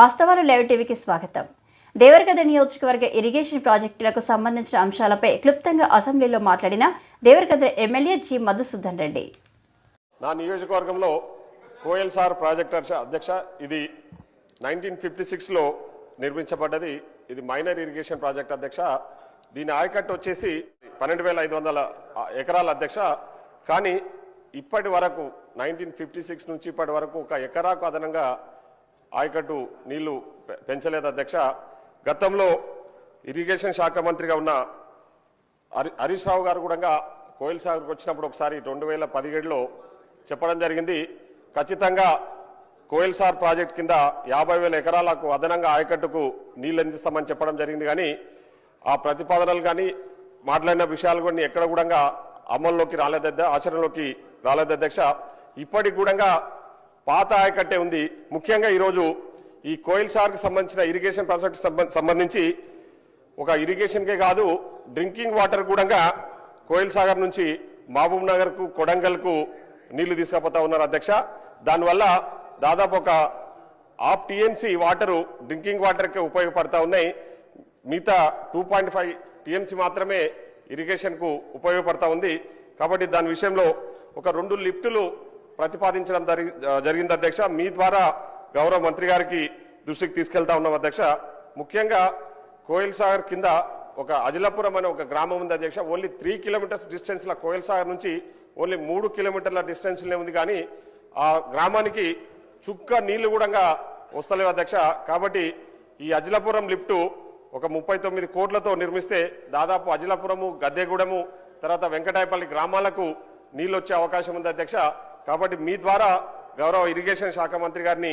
వాస్తవాలు లైవ్ టీవీకి స్వాగతం. దేవరగద్ద నియోజకవర్గ ఇరిగేషన్ ప్రాజెక్టులకు సంబంధించిన అంశాలపై క్లుప్తంగా అసెంబ్లీలో మాట్లాడిన దేవరగడ్డ ఎమ్మెల్యే జి. మధుసూదన్ రెడ్డి. నా నియోజకవర్గంలో కోయల్ సార్ ప్రాజెక్ట్ అధ్యక్ష- ఇది నైన్టీన్ ఫిఫ్టీ సిక్స్లో నిర్మించబడ్డది. ఇది మైనర్ ఇరిగేషన్ ప్రాజెక్ట్ అధ్యక్ష. దీని ఆయకట్టు వచ్చేసి పన్నెండు వేల ఐదు వందల ఎకరాల అధ్యక్ష. కానీ ఇప్పటి వరకు నైన్టీన్ ఫిఫ్టీ సిక్స్ నుంచి ఇప్పటి వరకు ఒక ఎకరాకు అదనంగా ఆయకట్టు నీళ్ళు పె- పెంచలేదు అధ్యక్ష. గతంలో ఇరిగేషన్ శాఖ మంత్రిగా ఉన్న హరి హరీష్ రావు గారు కూడా కోయిల్ సాగర్కి వచ్చినప్పుడు ఒకసారి రెండు వేల పదిహేడులో చెప్పడం జరిగింది. ఖచ్చితంగా కోయిల్ సార్ ప్రాజెక్ట్ కింద యాభై వేల ఎకరాలకు అదనంగా ఆయకట్టుకు నీళ్ళు అందిస్తామని చెప్పడం జరిగింది కానీ ఆ ప్రతిపాదనలు కానీ మాట్లాడిన విషయాలు కొన్ని ఎక్కడ కూడా అమల్లోకి రాలేదద్ద ఆచరణలోకి రాలేదు అధ్యక్ష. ఇప్పటికి కూడా పాత ఆయకట్టే ఉంది. ముఖ్యంగా ఈరోజు ఈ కోయిల్ సార్కు సంబంధించిన ఇరిగేషన్ ప్రాజెక్ట్ సంబంధించి ఒక ఇరిగేషన్కే కాదు డ్రింకింగ్ వాటర్ కూడా కోయిల్ సాగర్ నుంచి మహబూబ్ నగర్కు కొడంగల్కు నీళ్ళు తీసుకుపోతా ఉన్నారు అధ్యక్ష. దానివల్ల దాదాపు ఒక హాఫ్ టీఎంసీ వాటరు డ్రింకింగ్ వాటర్కే ఉపయోగపడతా ఉన్నాయి. మిగతా టూ పాయింట్ ఫైవ్ టీఎంసీ మాత్రమే ఇరిగేషన్కు ఉపయోగపడతా ఉంది. కాబట్టి దాని విషయంలో ఒక రెండు లిఫ్టులు ప్రతిపాదించడం జరిగింది అధ్యక్ష. మీ ద్వారా గౌరవ మంత్రి గారికి దృష్టికి తీసుకెళ్తా ఉన్నాం అధ్యక్ష. ముఖ్యంగా కోయిల్ సాగర్ కింద ఒక అజిలాపురం అనే ఒక గ్రామం ఉంది అధ్యక్ష. ఓన్లీ త్రీ కిలోమీటర్స్ డిస్టెన్స్లో కోయిల్ సాగర్ నుంచి ఓన్లీ మూడు కిలోమీటర్ల డిస్టెన్స్ ఉంది. కానీ ఆ గ్రామానికి చుక్క నీళ్ళు కూడా వస్తలేవు అధ్యక్ష. కాబట్టి ఈ అజిలాపురం లిఫ్ట్ ఒక ముప్పై తొమ్మిది కోట్లతో నిర్మిస్తే దాదాపు అజిలాపురము గద్దెగూడెము తర్వాత వెంకటాయపల్లి గ్రామాలకు నీళ్ళు వచ్చే అవకాశం ఉంది అధ్యక్ష. కాబట్టి మీ ద్వారా గౌరవ ఇరిగేషన్ శాఖ మంత్రి గారిని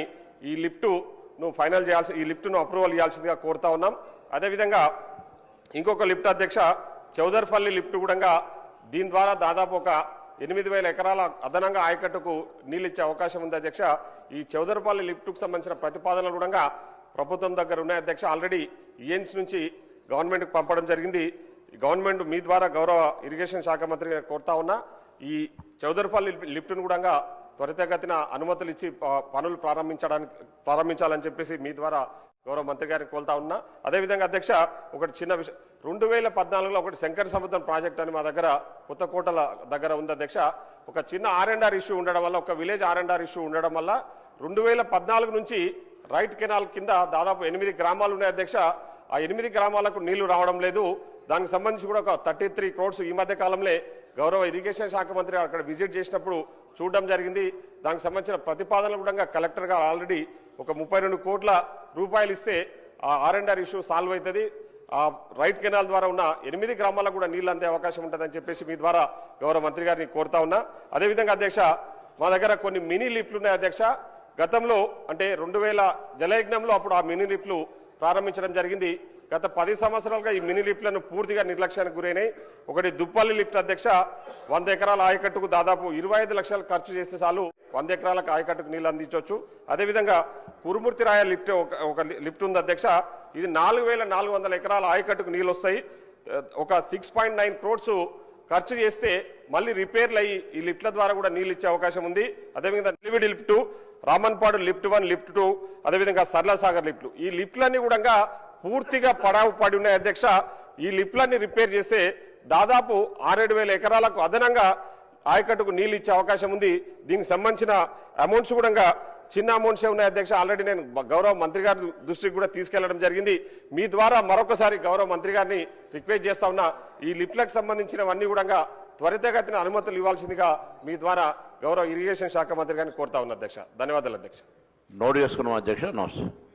ఈ లిఫ్టు నువ్వు ఫైనల్ చేయాల్సి ఈ లిఫ్ట్ను అప్రూవల్ ఇవ్వాల్సిందిగా కోరుతా ఉన్నాం. అదేవిధంగా ఇంకొక లిఫ్ట్ అధ్యక్ష చౌదర్పల్లి లిఫ్ట్ కూడా దీని ద్వారా దాదాపు ఒక ఎనిమిది వేల ఎకరాల అదనంగా ఆయకట్టుకు నీళ్ళు ఇచ్చే అవకాశం ఉంది అధ్యక్ష. ఈ చౌదర్పల్లి లిఫ్ట్కు సంబంధించిన ప్రతిపాదనలు కూడా ప్రభుత్వం దగ్గర ఉన్నాయి అధ్యక్ష. ఆల్రెడీ ఈఎన్స్ నుంచి గవర్నమెంట్కి పంపడం జరిగింది. ఈ గవర్నమెంట్ మీ ద్వారా గౌరవ ఇరిగేషన్ శాఖ మంత్రి కోరుతా ఉన్నా. ఈ చౌదరిపల్లి లిఫ్ట్ను కూడా త్వరితగతిన అనుమతులు ఇచ్చి పనులు ప్రారంభించడానికి ప్రారంభించాలని చెప్పేసి మీ ద్వారా గౌరవ మంత్రి గారిని కోల్తా ఉన్నా. అదేవిధంగా అధ్యక్ష ఒకటి చిన్న విషయం రెండు వేల పద్నాలుగులో ఒకటి శంకర సముద్రం ప్రాజెక్ట్ అని మా దగ్గర కొత్తకోటల దగ్గర ఉంది అధ్యక్ష. ఒక చిన్న ఆర్ అండ్ ఆర్ ఇష్యూ ఉండడం వల్ల ఒక village R and R issue ఉండడం వల్ల రెండు వేల పద్నాలుగు నుంచి రైట్ కెనాల్ కింద దాదాపు ఎనిమిది గ్రామాలు ఉన్నాయి అధ్యక్ష. ఆ ఎనిమిది గ్రామాలకు నీళ్ళు రావడం లేదు. దానికి సంబంధించి కూడా ఒక థర్టీ త్రీ క్రోడ్స్ ఈ మధ్య కాలంలో గౌరవ ఇరిగేషన్ శాఖ మంత్రి అక్కడ విజిట్ చేసినప్పుడు చూడడం జరిగింది. దానికి సంబంధించిన ప్రతిపాదనలు కూడా కలెక్టర్ గారు ఆల్రెడీ ఒక ముప్పై రెండు కోట్ల రూపాయలు ఇస్తే ఆ R and R issue solve అవుతుంది. ఆ రైట్ కెనాల్ ద్వారా ఉన్న ఎనిమిది గ్రామాలకు కూడా నీళ్ళు అందే అవకాశం ఉంటుందని చెప్పేసి మీ ద్వారా గౌరవ మంత్రి గారిని కోరుతా ఉన్నా. అదేవిధంగా అధ్యక్ష మా దగ్గర కొన్ని మినీ లిఫ్ట్లు ఉన్నాయి అధ్యక్ష. గతంలో అంటే రెండు వేల జలయజ్ఞంలో అప్పుడు ఆ మినీ లిఫ్ట్లు ప్రారంభించడం జరిగింది. గత పది సంవత్సరాలుగా ఈ మినీ లిఫ్ట్లను పూర్తిగా నిర్లక్ష్యానికి గురైనాయి. ఒకటి దుప్పల్లి లిఫ్ట్ అధ్యక్ష వంద ఎకరాల ఆయకట్టుకు దాదాపు ఇరవై ఐదు లక్షలు ఖర్చు చేస్తే చాలు వంద ఎకరాలకు ఆయకట్టుకు నీళ్ళు అందించవచ్చు అదేవిధంగా కురుమూర్తి రాయ లిఫ్ట్ ఒక- లిఫ్ట్ ఉంది అధ్యక్ష. ఇది నాలుగు వేల నాలుగు వందల ఎకరాల ఆయకట్టుకు నీళ్ళు వస్తాయి. ఒక సిక్స్ పాయింట్ నైన్ క్రోడ్స్ ఖర్చు చేస్తే మళ్ళీ రిపేర్లు అయ్యి ఈ లిఫ్ట్ల ద్వారా కూడా నీళ్ళు ఇచ్చే అవకాశం ఉంది. అదేవిధంగా Nilividi lift Ramanpadu lift one lift two అదేవిధంగా సర్లాసాగర్ లిఫ్ట్లు. ఈ లిఫ్ట్లన్నీ కూడా పూర్తిగా పడావు పడి ఉన్నాయి. అధ్యక్ష ఈ లిఫ్ట్లన్నీ రిపేర్ చేస్తే దాదాపు ఆరేడు వేల ఎకరాలకు అదనంగా ఆయకట్టుకు నీళ్ళు ఇచ్చే అవకాశం ఉంది. దీనికి సంబంధించిన అమౌంట్స్ కూడా చిన్న అమౌంట్స్ ఉన్నాయి అధ్యక్ష? ఆల్రెడీ నేను గౌరవ మంత్రి గారి దృష్టికి కూడా తీసుకెళ్ళడం జరిగింది. మీ ద్వారా మరొకసారి గౌరవ మంత్రి గారిని రిక్వెస్ట్ చేస్తా ఉన్నా. ఈ లిఫ్ట్లకు సంబంధించినవన్నీ కూడా త్వరితగతిన అనుమతులు ఇవ్వాల్సిందిగా మీ ద్వారా గౌరవ ఇరిగేషన్ శాఖ మంత్రి గారిని కోరుతా ఉన్నా అధ్యక్ష. ధన్యవాదాలు అధ్యక్ష. నోట్ చేసుకున్నాం అధ్యక్ష. నమస్తే.